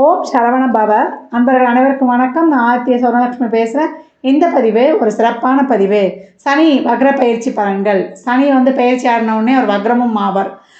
ஓம் சரவண பவ. அன்பர்கள் அனைவருக்கும் வணக்கம். நான் ஆத்திய சௌரலட்சுமி பேசுகிறேன் இந்த பதிவு ஒரு சிறப்பான பதிவு. சனி வக்ர பயிற்சி பலன்கள். சனி வந்து பயிற்சி ஆடினவுடனே ஒரு வக்ரமும் ஆவார்.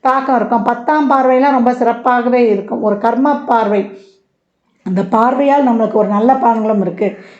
தாக்கம் இருக்கும். பத்தாம் பார்வையெல்லாம் ரொம்ப சிறப்பாகவே இருக்கும். ஒரு கர்ம பார்வை. அந்த பார்வையால் நம்மளுக்கு ஒரு நல்ல பலன்களும் இருக்குது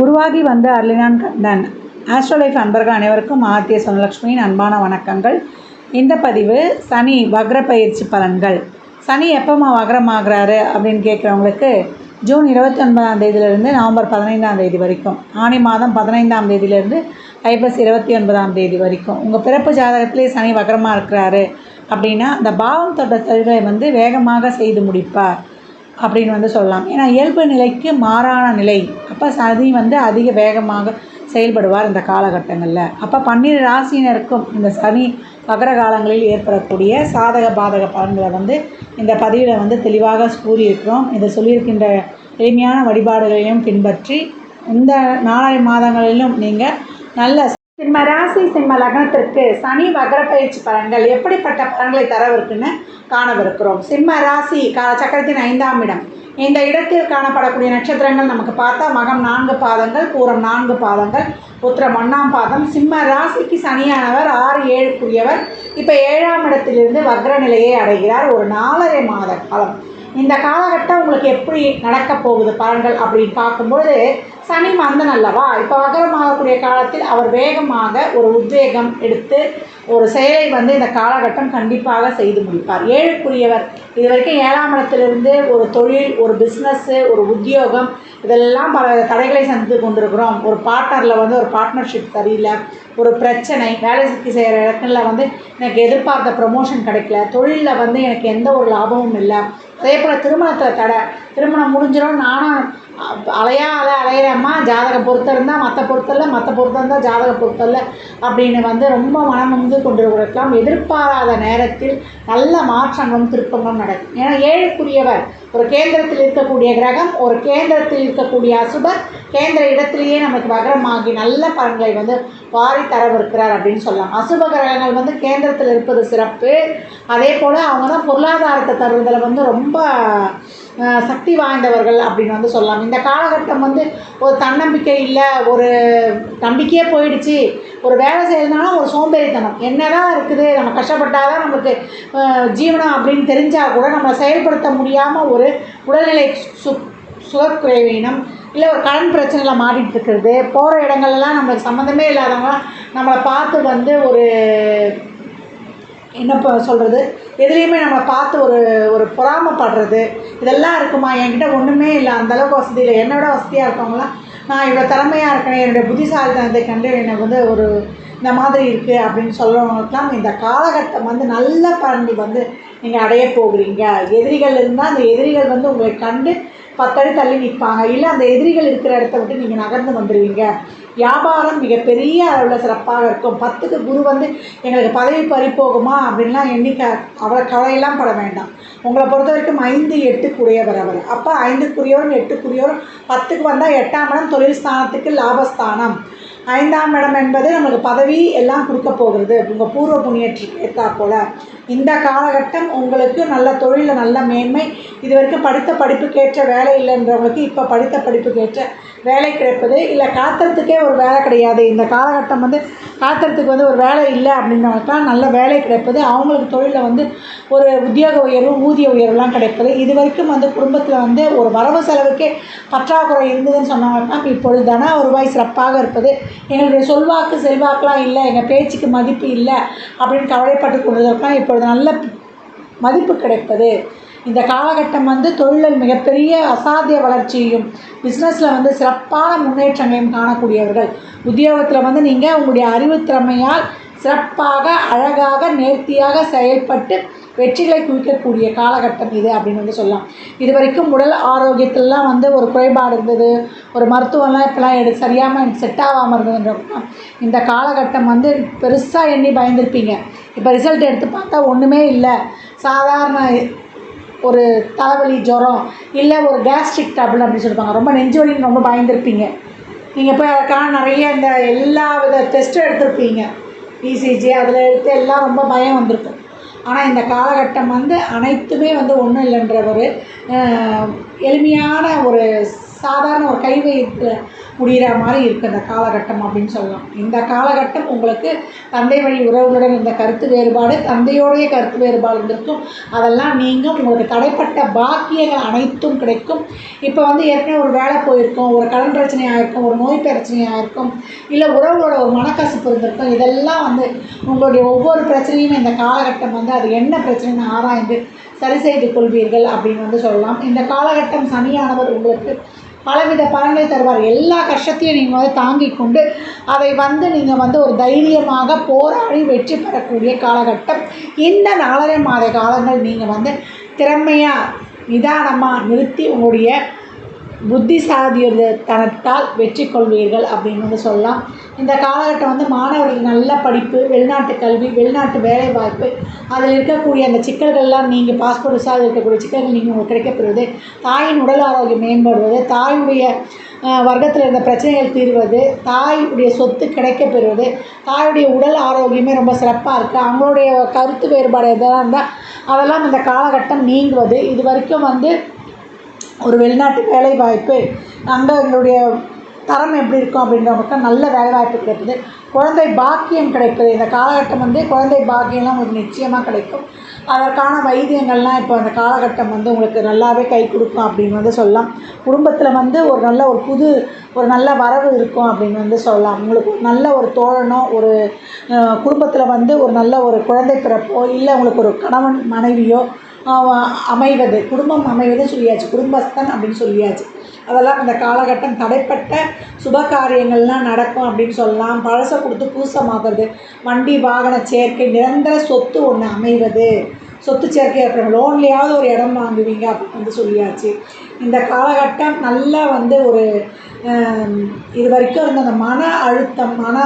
உருவாகி வந்த அர்லினான் கண்ணன். ஆஸ்ட்ரோலைஃப் அன்பர்கள் அனைவருக்கும் ஆர்த்திய சொன்னலக்ஷ்மியின் அன்பான வணக்கங்கள். இந்த பதிவு சனி வக்ர பயிற்சி பலன்கள். சனி எப்போம்மா வக்ரமாகிறாரு அப்படின்னு கேட்குறவங்களுக்கு ஜூன் இருபத்தி ஒன்பதாம் தேதியிலிருந்து நவம்பர் பதினைந்தாம் தேதி வரைக்கும் ஆணி மாதம் பதினைந்தாம் தேதியிலிருந்து ஐப்பசி இருபத்தி ஒன்பதாம் தேதி வரைக்கும். உங்கள் பிறப்பு ஜாதகத்திலே சனி வக்ரமாக இருக்கிறாரு அப்படின்னா அந்த பாவம் தொட்ட தொழிலை வந்து வேகமாக செய்து முடிப்பார். அப்படின்னு வந்து சொல்லலாம். ஏன்னா இயல்பு நிலைக்கு மாறான நிலை. அப்போ சதி வந்து அதிக வேகமாக செயல்படுவார் இந்த காலகட்டங்களில். அப்போ பன்னிரு ராசியினருக்கும் இந்த சனி மகர காலங்களில் ஏற்படக்கூடிய சாதக பாதக பலன்களை வந்து இந்த பதிவில் வந்து தெளிவாக கூறியிருக்கிறோம். இதை சொல்லியிருக்கின்ற எளிமையான வழிபாடுகளையும் பின்பற்றி இந்த நாலரை மாதங்களிலும் நீங்கள் நல்ல சிம்ம ராசி சிம்ம லக்னத்திற்கு சனி வக்ர பயிற்சி பலன்கள் எப்படிப்பட்ட பலன்களை தரவிருக்குன்னு காணவிருக்கிறோம். சிம்ம ராசி கா சக்கரத்தின் ஐந்தாம் இடம். இந்த இடத்தில் காணப்படக்கூடிய நட்சத்திரங்கள் நமக்கு பார்த்தா மகம் நான்கு பாதங்கள் பூரம் நான்கு பாதங்கள் உத்திரம் ஒன்றாம் பாதம். சிம்ம ராசிக்கு சனியானவர் ஆறு ஏழுக்குரியவர். இப்போ ஏழாம் இடத்திலிருந்து வக்ர நிலையை அடைகிறார். ஒரு நாலரை மாத காலம். இந்த காலகட்டம் உங்களுக்கு எப்படி நடக்க போகுது பலன்கள் அப்படின்னு பார்க்கும்போது சனி மந்தன் அல்லவா இப்போ வக்கரமாகக்கூடிய காலத்தில் அவர் வேகமாக ஒரு உத்வேகம் எடுத்து ஒரு செயலை வந்து இந்த காலகட்டம் கண்டிப்பாக செய்து முடிப்பார். ஏழுக்குரியவர் இது வரைக்கும் ஏழாம் இடத்திலிருந்து ஒரு தொழில் ஒரு பிஸ்னஸ்ஸு ஒரு உத்தியோகம் இதெல்லாம் பல தடைகளை சந்தித்து கொண்டிருக்கிறோம். ஒரு பார்ட்னரில் வந்து ஒரு பார்ட்னர்ஷிப் சரியில்லை ஒரு பிரச்சனை வேலை சுற்றி செய்கிற இடத்துல வந்து எனக்கு எதிர்பார்த்த ப்ரமோஷன் கிடைக்கல தொழிலில் வந்து எனக்கு எந்த ஒரு லாபமும் இல்லை. அதே போல் திருமணத்தில் தடை திருமணம் முடிஞ்சிடும் நானும் அலையாத அலையா அலையிறம்மா ஜாதக பொறுத்த இருந்தால் மற்ற பொருத்தல்ல மற்ற பொறுத்த இருந்தால் ஜாதக பொறுத்தல்ல அப்படின்னு வந்து ரொம்ப மனம் வந்து கொண்டிருக்கலாம் எதிர்பாராத நேரத்தில் நல்ல மாற்றங்களும் திருப்பங்களும் நடக்கும். ஏன்னா ஏழுக்குரியவர் ஒரு கேந்திரத்தில் இருக்கக்கூடிய கிரகம் ஒரு கேந்திரத்தில் இருக்கக்கூடிய அசுபர் கேந்திர இடத்திலேயே நமக்கு வகரமாகி நல்ல பலன்களை வந்து வாரி தரவிருக்கிறார் அப்படின்னு சொல்லலாம். அசுப கிரகங்கள் வந்து கேந்திரத்தில் இருப்பது சிறப்பு. அதே போல் அவங்க தான் பொருளாதாரத்தை தருவதில் வந்து ரொம்ப சக்தி வாய்ந்தவர்கள் அப்படின்னு வந்து சொல்லலாம். இந்த காலகட்டம் வந்து ஒரு தன்னம்பிக்கை இல்லை ஒரு நம்பிக்கையே போயிடுச்சு. ஒரு வேலை செய்யறதுனால ஒரு சோம்பேறித்தனம். என்னதான் இருக்குது நம்ம கஷ்டப்பட்டாதான் நமக்கு நம்மளுக்கு ஜீவனம் அப்படின்னு தெரிஞ்சால் கூட நம்ம செயல்படுத்த முடியாமல் ஒரு உடல்நிலை சு சுகக்குறைவீனம் இல்லை ஒரு கடன் பிரச்சனையில் மாட்டிகிட்டு இருக்கிறது போகிற இடங்கள்லாம் நம்மளுக்கு சம்மந்தமே இல்லாதவங்களாம் நம்மளை பார்த்து வந்து ஒரு என்ன இப்போ சொல்கிறது எதுலேயுமே நம்ம பார்த்து ஒரு ஒரு பொறாமைப்படுறது இதெல்லாம் இருக்குமா? என்கிட்ட ஒன்றுமே இல்லை. அந்தளவுக்கு வசதி இல்லை. என்னோட வசதியாக இருக்கவங்களாம் நான் இவ்வளோ திறமையாக இருக்கிறேன் என்னுடைய புத்திசாலித்தனத்தை கண்டு எனக்கு வந்து ஒரு இந்த மாதிரி இருக்குது அப்படின்னு சொல்கிறவங்களுக்குலாம் இந்த காலகட்டம் வந்து நல்ல பலன்கள் வந்து நீங்கள் அடைய போகிறீங்க. எதிரிகள் இருந்தால் அந்த எதிரிகள் வந்து உங்களை கண்டு பத்தடி தள்ளி நிற்பாங்க. இல்லை அந்த எதிரிகள் இருக்கிற இடத்த விட்டு நீங்கள் நகர்ந்து வந்துடுவீங்க வியாபாரம் மிகப்பெரிய அளவில் சிறப்பாக இருக்கும். பத்துக்கு குரு வந்து எங்களுக்கு பதவி பறிப்போகுமா அப்படின்லாம் எண்ணிக்கை அவ்வளோ கவலையெல்லாம் பட வேண்டாம். உங்களை பொறுத்த வரைக்கும் ஐந்து எட்டுக்குரியவர் அவர். அப்போ ஐந்துக்குரியவரும் எட்டுக்குரியவரும் பத்துக்கு வந்தால் எட்டாம் இடம் தொழில் ஸ்தானத்துக்கு லாபஸ்தானம். ஐந்தாம் இடம் என்பது நம்மளுக்கு பதவி எல்லாம் கொடுக்க போகிறது. உங்கள் பூர்வ புண்ணியற்றுக்கு ஏற்றா போல். இந்த காலகட்டம் உங்களுக்கு நல்ல தொழிலில் நல்ல மேன்மை இது வரைக்கும் படித்த படிப்புக்கேற்ற வேலை இல்லைன்றவங்களுக்கு இப்போ படித்த படிப்புக்கேற்ற வேலை கிடைப்பது. இல்லை காத்திரத்துக்கே ஒரு வேலை கிடையாது. இந்த காலகட்டம் வந்து காத்திரத்துக்கு வந்து ஒரு வேலை இல்லை அப்படின்றவங்களுக்குலாம் நல்ல வேலை கிடைப்பது. அவங்களுக்கு தொழிலில் வந்து ஒரு உத்தியோக உயர்வு ஊதிய உயர்வுலாம் கிடைப்பது. இது வரைக்கும் வந்து குடும்பத்தில் வந்து ஒரு வரவு செலவுக்கே பற்றாக்குறை இருந்ததுன்னு சொன்னாங்கன்னா இப்பொழுது தன ரூபாய் சிறப்பாக இருப்பது. எங்களுடைய சொல்வாக்கு செல்வாக்குலாம் இல்லை. எங்கள் பேச்சுக்கு மதிப்பு இல்லை அப்படின்னு கவலைப்பட்டு கொண்டதற்கெல்லாம் இப்பொழுது நல்ல மதிப்பு கிடைப்பது. இந்த காலகட்டம் வந்து தொழிலில் மிகப்பெரிய அசாத்திய வளர்ச்சியையும் பிஸ்னஸில் வந்து சிறப்பான முன்னேற்றங்களையும் காணக்கூடியவர்கள். உத்தியோகத்தில் வந்து நீங்கள் உங்களுடைய அறிவுத்திறமையால் சிறப்பாக அழகாக நேர்த்தியாக செயல்பட்டு வெற்றிகளை குவிக்கக்கூடிய காலகட்டம் இது அப்படின்னு வந்து சொல்லலாம். இது வரைக்கும் உடல் ஆரோக்கியத்திலலாம் வந்து ஒரு குறைபாடு இருந்தது. ஒரு மருத்துவம்லாம் இப்போலாம் எடு சரியாமல் எனக்கு செட் ஆகாமல் இருந்ததுன்றப்ப இந்த காலகட்டம் வந்து பெருசாக எண்ணி பயந்துருப்பீங்க. இப்போ ரிசல்ட் எடுத்து பார்த்தா ஒன்றுமே இல்லை. சாதாரண ஒரு தலைவலி ஜுரம் இல்லை ஒரு கேஸ்ட்ரிக் ட்ரபிள் அப்படின்னு சொல்லுவாங்க ரொம்ப நெஞ்சு வலின்னு ரொம்ப பயந்துருப்பீங்க. நீங்கள் போய் அதுக்காக நிறைய இந்த எல்லா வித டெஸ்ட்டும் எடுத்திருப்பீங்க. இசிஜி அதில் எடுத்து எல்லாம் ரொம்ப பயம் வந்திருக்கும். ஆனால் இந்த காலகட்டம் வந்து அனைத்துமே வந்து ஒன்றும் இல்லைன்ற ஒரு எளிமையான ஒரு சாதாரண ஒரு கை வைத்து முடிகிற மாதிரி இருக்குது இந்த காலகட்டம் அப்படின்னு சொல்லலாம். இந்த காலகட்டம் உங்களுக்கு தந்தை வழி உறவுகளுடன் இந்த கருத்து வேறுபாடு தந்தையோடைய கருத்து வேறுபாடு இருந்திருக்கும். அதெல்லாம் நீங்கள் உங்களுக்கு தடைப்பட்ட பாக்கியங்கள் அனைத்தும் கிடைக்கும். இப்போ வந்து ஏற்கனவே ஒரு வேலை போயிருக்கோம் ஒரு கடன் பிரச்சனையாக இருக்கும் ஒரு நோய் பிரச்சனையாக இருக்கும் இல்லை உறவுகளோட ஒரு மனக்கசப்பு இருந்திருக்கும். இதெல்லாம் வந்து உங்களுடைய ஒவ்வொரு பிரச்சனையும் இந்த காலகட்டம் வந்து அது என்ன பிரச்சனைன்னு ஆராய்ந்து சரி செய்து கொள்வீர்கள் அப்படின்னு வந்து சொல்லலாம். இந்த காலகட்டம் சனியானவர் உங்களுக்கு பலவித பலன்களை தருவார். எல்லா கஷ்டத்தையும் நீங்கள் வந்து தாங்கி கொண்டு அதை வந்து நீங்கள் வந்து ஒரு தைரியமாக போராடி வெற்றி பெறக்கூடிய காலகட்டம் இந்த நாலரை மாத காலங்கள் நீங்கள் வந்து திறமையாக நிதானமாக நிறுத்தி உங்களுடைய புத்திசாதியத்தனத்தால் வெற்றி கொள்வீர்கள் அப்படின்னு வந்து சொல்லலாம். இந்த காலகட்டம் வந்து மாணவர்களுக்கு நல்ல படிப்பு வெளிநாட்டு கல்வி வெளிநாட்டு வேலைவாய்ப்பு அதில் இருக்கக்கூடிய அந்த சிக்கல்கள்லாம் நீங்கள் பாஸ்போர்ட் விசாவில் இருக்கக்கூடிய சிக்கல்கள் நீங்கள் உங்களுக்கு கிடைக்கப்பெறுவது தாயின் உடல் ஆரோக்கியம் மேம்படுவது தாயுடைய வர்க்கத்தில் இருந்த பிரச்சனைகள் தீர்வது தாயுடைய சொத்து கிடைக்கப்பெறுவது தாயுடைய உடல் ஆரோக்கியமே ரொம்ப சிறப்பாக இருக்குது அவங்களுடைய கருத்து வேறுபாடு எதெல்லாம் இருந்தால் அதெல்லாம் இந்த காலகட்டம் நீங்குவது. இது வரைக்கும் வந்து ஒரு வெளிநாட்டு வேலை வாய்ப்பு அங்கே எங்களுடைய தரம் எப்படி இருக்கும் அப்படின்றவங்களுக்கு நல்ல வேலை வாய்ப்பு கிடைக்குது. குழந்தை பாக்கியம் கிடைப்பது இந்த காலகட்டம் வந்து குழந்தை பாக்கியம்லாம் உங்களுக்கு நிச்சயமாக கிடைக்கும். அதற்கான வைத்தியங்கள்லாம் இப்போ அந்த காலகட்டம் வந்து உங்களுக்கு நல்லாவே கை கொடுக்கும் அப்படின்னு வந்து சொல்லலாம். குடும்பத்தில் வந்து ஒரு நல்ல ஒரு புது ஒரு நல்ல வரவு இருக்கும் அப்படின்னு வந்து சொல்லலாம். உங்களுக்கு ஒரு நல்ல ஒரு தோழனோ ஒரு குடும்பத்தில் வந்து ஒரு நல்ல ஒரு குழந்தை பிறப்போ இல்லை உங்களுக்கு ஒரு கணவன் மனைவியோ அமைவது குடும்பம் அமைவது சொல்லியாச்சு. குடும்பஸ்தன் அப்படின்னு சொல்லியாச்சு. அதெல்லாம் இந்த காலகட்டம் தடைப்பட்ட சுப காரியங்கள்லாம் நடக்கும் அப்படின்னு சொல்லலாம். பழசை கொடுத்து பூசமாகிறது வண்டி வாகன சேர்க்கை நிரந்தர சொத்து ஒன்று அமைவது. சொத்து சேர்க்கை அப்புறம் லோன்லேயாவது ஒரு இடம் வாங்குவீங்க அப்படின்னு வந்து சொல்லியாச்சு. இந்த காலகட்டம் நல்லா வந்து ஒரு இது வரைக்கும் இருந்த அந்த மன அழுத்தம் மன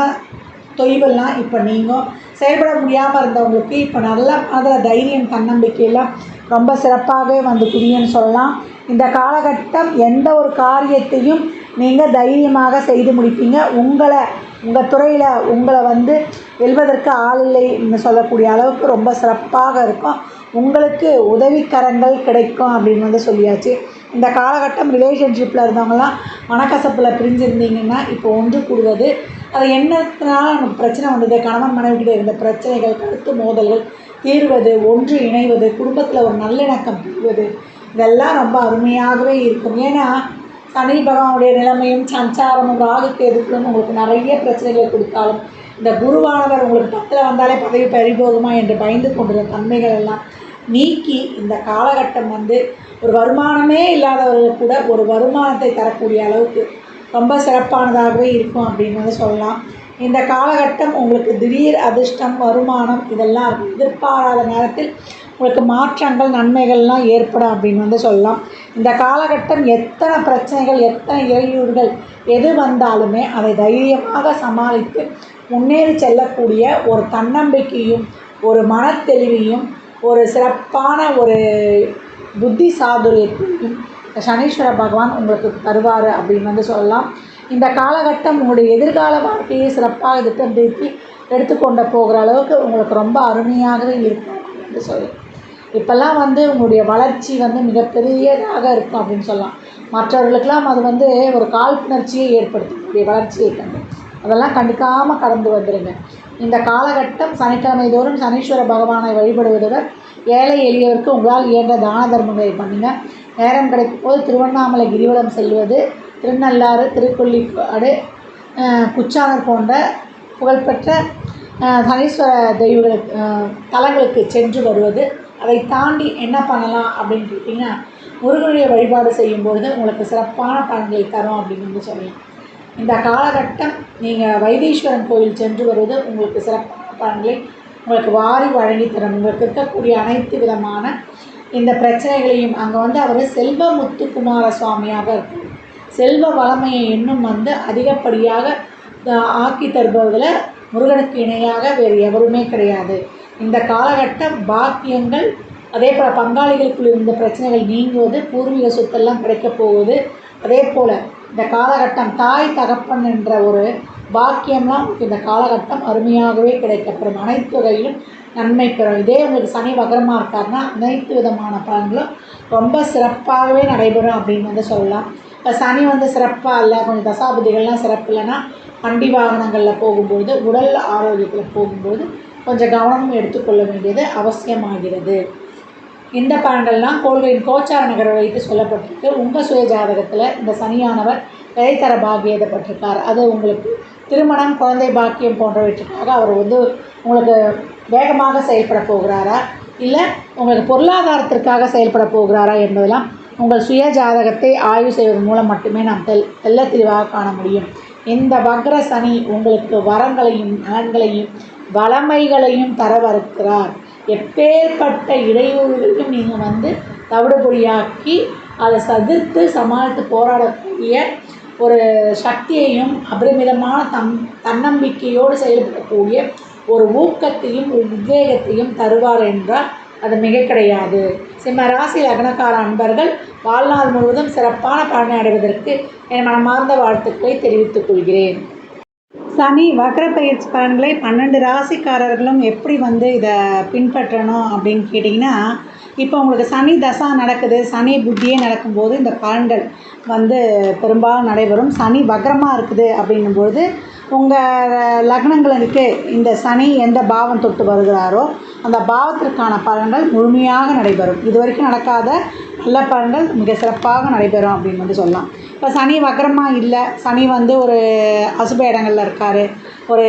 தொய்வெல்லாம் இப்போ நீங்கும். செயல்பட முடியாமல் இருந்தவங்களுக்கு இப்போ நல்ல அதில் தைரியம் தன்னம்பிக்கையெல்லாம் ரொம்ப சிறப்பாகவே வந்து குவியும்னு சொல்லலாம். இந்த காலகட்டம் எந்த ஒரு காரியத்தையும் நீங்கள் தைரியமாக செய்து முடிப்பீங்க. உங்களை உங்கள் துறையில் உங்களை வந்து வெல்வதற்கு ஆள் இல்லைன்னு சொல்லக்கூடிய அளவுக்கு ரொம்ப சிறப்பாக இருக்கும். உங்களுக்கு உதவிக்கரங்கள் கிடைக்கும் அப்படின்னு வந்து சொல்லியாச்சு. இந்த காலகட்டம் ரிலேஷன்ஷிப்பில் இருந்தவங்களாம் மனக்கசப்பில் பிரிஞ்சிருந்தீங்கன்னா இப்போ ஒன்று கூடுவது அது என்னத்தினால நமக்கு பிரச்சனை வந்தது? கணவன் மனைவிக்கிட்ட இருந்த பிரச்சனைகள் கருத்து மோதல்கள் தீர்வது ஒன்று இணைவது குடும்பத்தில் ஒரு நல்லிணக்கம் பெறுவது இதெல்லாம் ரொம்ப அருமையாகவே இருக்கும். ஏன்னா சனி பகவானுடைய நிலைமையும் சஞ்சாரமும் ராகுக்கு எதிர்ப்பும் உங்களுக்கு நிறைய பிரச்சனைகளை கொடுத்தாலும் இந்த குருவானவர் உங்களுக்கு பத்தில் வந்தாலே பதவி பறிபோகுமா என்று பயந்து கொண்டிருந்த தன்மைகள் எல்லாம் நீக்கி இந்த காலகட்டம் வந்து ஒரு வருமானமே இல்லாதவர்கள் கூட ஒரு வருமானத்தை தரக்கூடிய அளவுக்கு ரொம்ப சிறப்பானதாகவே இருக்கும் அப்படின்னு வந்து சொல்லலாம். இந்த காலகட்டம் உங்களுக்கு திடீர் அதிர்ஷ்டம் வருமானம் இதெல்லாம் இருக்கும் எதிர்பாராத நேரத்தில் உங்களுக்கு மாற்றங்கள் நன்மைகள்லாம் ஏற்படும் அப்படின்னு வந்து சொல்லலாம். இந்த காலகட்டம் எத்தனை பிரச்சனைகள் எத்தனை இடையூறுகள் எது வந்தாலுமே அதை தைரியமாக சமாளித்து முன்னேறி செல்லக்கூடிய ஒரு தன்னம்பிக்கையும் ஒரு மனத்தெளிவையும் ஒரு சிறப்பான ஒரு புத்தி சாதுரியத்தையும் சனீஸ்வர பகவான் உங்களுக்கு தருவார் அப்படின்னு வந்து சொல்லலாம். இந்த காலகட்டம் உங்களுடைய எதிர்கால வாழ்க்கையை சிறப்பாக திட்டம் தீட்டி எடுத்துக்கொண்டு போகிற அளவுக்கு உங்களுக்கு ரொம்ப அருமையாகவே இருக்கும் அப்படின்னு சொல்லி இப்போல்லாம் வந்து உங்களுடைய வளர்ச்சி வந்து மிகப்பெரியதாக இருக்கும் அப்படின்னு சொல்லலாம். மற்றவர்களுக்கெல்லாம் அது வந்து ஒரு காழ்ப்புணர்ச்சியை ஏற்படுத்தும். உங்களுடைய வளர்ச்சியை கண்டு அதெல்லாம் கண்டுக்காமல் கடந்து வந்துடுங்க இந்த காலகட்டம் சனிக்கிழமை தோறும் சனீஸ்வர பகவானை வழிபடுவதுடன் ஏழை எளியவருக்கு உங்களால் இயன்ற தான தர்மங்களை பண்ணுங்கள் நேரம் கிடைக்கும் போது திருவண்ணாமலை கிரிவலம் செல்வது திருநள்ளாறு திருக்கொள்ளிக்காடு குச்சானர் போன்ற புகழ்பெற்ற சனீஸ்வர தெய்வங்களுக்கு தலங்களுக்கு சென்று வருவது. அதை தாண்டி என்ன பண்ணலாம் அப்படின்னு கேட்டிங்கன்னா முருகனுடைய வழிபாடு செய்யும்பொழுது உங்களுக்கு சிறப்பான பலன்களை தரும் அப்படின்னு வந்து சொல்லலாம். இந்த காலகட்டம் நீங்கள் வைத்தீஸ்வரன் கோயில் சென்று வருவது உங்களுக்கு சிறப்பான பலன்களை உங்களுக்கு வாரி வழங்கி தரும். உங்களுக்கு இருக்கக்கூடிய அனைத்து விதமான இந்த பிரச்சனைகளையும் அங்கே வந்து அவர் செல்வ முத்துக்குமார சுவாமியாக இருக்கும். செல்வ வளமையை இன்னும் வந்து அதிகப்படியாக ஆக்கி தருபவதில் முருகனுக்கு இணையாக வேறு எவருமே கிடையாது. இந்த காலகட்டம் பாக்கியங்கள் அதே போல் பங்காளிகளுக்குள் இருந்த பிரச்சனைகள் நீங்குவது பூர்வீக சொத்தெல்லாம் கிடைக்கப் போகுது அதே போல் இந்த காலகட்டம் தாய் தகப்பன் என்ற ஒரு பாக்கியம்லாம் உங்களுக்கு இந்த காலகட்டம் அருமையாகவே கிடைக்கப்படும் அனைத்து வகையிலும் நன்மை பெறும். இதே உங்களுக்கு சனி வகரமாக இருக்காருன்னா அனைத்து விதமான பலன்களும் ரொம்ப சிறப்பாகவே நடைபெறும் அப்படின்னு வந்து சொல்லலாம். இப்போ சனி வந்து சிறப்பாக இல்லை கொஞ்சம் தசாபதிகள்லாம் சிறப்பு இல்லைன்னா வண்டி வாகனங்களில் போகும்போது உடல் ஆரோக்கியத்தில் போகும்போது கொஞ்சம் கவனமும் எடுத்துக்கொள்ள வேண்டியது அவசியமாகிறது. இந்த பலன்கள்லாம் கோள்களின் கோச்சார நகர வைத்து சொல்லப்பட்டிருக்கு. உங்கள் சுய ஜாதகத்தில் இந்த சனியானவர் இடைத்தர பாக்கியத்தை பெற்றிருக்கார். அது உங்களுக்கு திருமணம் குழந்தை பாக்கியம் போன்றவற்றுக்காக அவர் வந்து உங்களுக்கு வேகமாக செயல்பட போகிறாரா? இல்லை உங்களுக்கு பொருளாதாரத்திற்காக செயல்பட போகிறாரா என்பதெல்லாம் உங்கள் சுய ஜாதகத்தை ஆய்வு செய்வதன் மூலம் மட்டுமே நாம் தெல் தெல்ல தெளிவாக காண முடியும். இந்த வக்ர சனி உங்களுக்கு வரங்களையும் நலன்களையும் வளமைகளையும் தரவருக்கிறார் எப்பேற்பட்ட இடையூறுகளையும் நீங்கள் வந்து தவிடுபொடியாக்கி அதை சதிர்த்து சமாளித்து போராடக்கூடிய ஒரு சக்தியையும் அபரிமிதமான தம் தன்னம்பிக்கையோடு செயல்படக்கூடிய ஒரு ஊக்கத்தையும் உத்வேகத்தையும் தருவார் என்றால் அது மிக கிடையாது. சிம்ம ராசி லக்னக்கார அன்பர்கள் வாழ்நாள் முழுவதும் சிறப்பான பலனை அடைவதற்கு என் மனமார்ந்த வாழ்த்துக்களை தெரிவித்துக் கொள்கிறேன். சனி வக்ர பயிற்சி பலன்களை பன்னெண்டு ராசிக்காரர்களும் எப்படி வந்து இதை பின்பற்றணும் அப்படின்னு கேட்டிங்கன்னா இப்போ உங்களுக்கு சனி தசா நடக்குது சனி புத்தியே நடக்கும்போது இந்த பலன்கள் வந்து பெரும்பாலும் நடைபெறும். சனி வக்ரமாக இருக்குது அப்படின்னும்போது உங்கள் லக்னங்களுக்கு இந்த சனி எந்த பாவம் தொட்டு வருகிறாரோ அந்த பாவத்திற்கான பலன்கள் முழுமையாக நடைபெறும். இது வரைக்கும் நடக்காத நல்ல பலன்கள் மிக சிறப்பாக நடைபெறும் அப்படின்னு வந்து சொல்லலாம். இப்போ சனி வக்ரமாக இல்லை சனி வந்து ஒரு அசுப இடங்களில் இருக்கார் ஒரு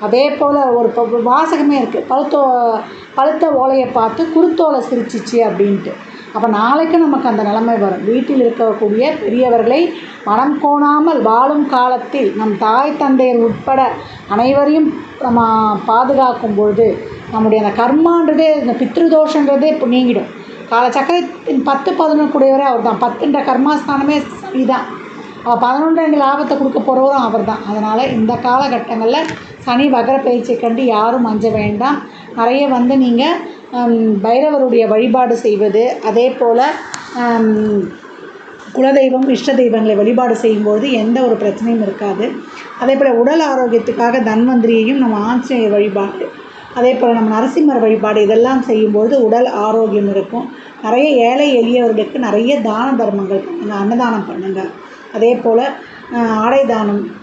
அதே போல் ஒரு ப- வாசகமே இருக்குது பழுத்தோ பழுத்த ஓலையை பார்த்து குருத்தோலை சிரிச்சிச்சு அப்படின்ட்டு. அப்போ நாளைக்கு நமக்கு அந்த நிலைமை வரும். வீட்டில் இருக்கக்கூடிய பெரியவர்களை மனம் கோணாமல் வாழும் காலத்தில் நம் தாய் தந்தையர் உட்பட அனைவரையும் நம்ம பாதுகாக்கும் பொழுது நம்முடைய அந்த கர்மான்றதே இந்த பித்ருதோஷன்றதே இப்போ நீங்கிடும். காலச்சக்கரத்தின் பத்து பதினொன்று கூடியவரே அவர் தான் பத்துன்ற கர்மாஸ்தானமே சரிதான். அவள் பதினொன்று ரெண்டு லாபத்தை கொடுக்க போகிறவரும் அவர் தான் அதனால் இந்த காலகட்டங்களில் சனி வகர பயிற்சியை கண்டு யாரும் அஞ்ச வேண்டாம். நிறைய வந்து நீங்கள் பைரவருடைய வழிபாடு செய்வது அதே போல் குலதெய்வம் இஷ்ட தெய்வங்களை வழிபாடு செய்யும்போது எந்த ஒரு பிரச்சனையும் இருக்காது. அதே போல் உடல் ஆரோக்கியத்துக்காக தன்வந்திரியையும் நம்ம ஆஞ்சநேயர் வழிபாடு அதே போல் நம்ம நரசிம்மர் வழிபாடு இதெல்லாம் செய்யும்போது உடல் ஆரோக்கியம் இருக்கும். நிறைய ஏழை எளியவர்களுக்கு நிறைய தான தர்மங்கள் பண்ணுங்கள் அன்னதானம் பண்ணுங்கள் அதே போல் ஆடை தானம்